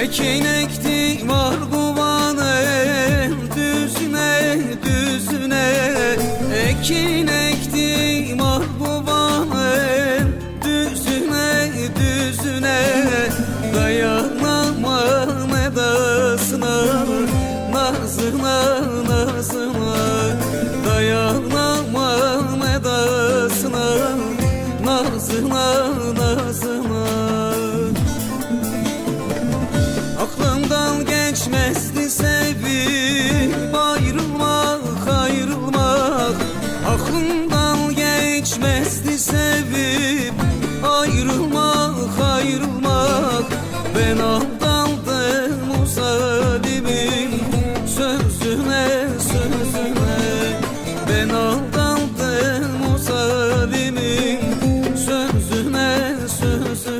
Ekin ektik marguvanın düzüne düzüne Ekin ektik marguvanın düzüne düzüne Dayanamam edasına nazına nazına Dayanamam edasına nazına geçmezdi sevip ayrılmak ayrılmak Aklımdan geçmezdi sevip ayrılmak ayrılmak Ben aldandım uzadimin sözüne sözüne. Ben aldandım uzadimin sözüne sözüne.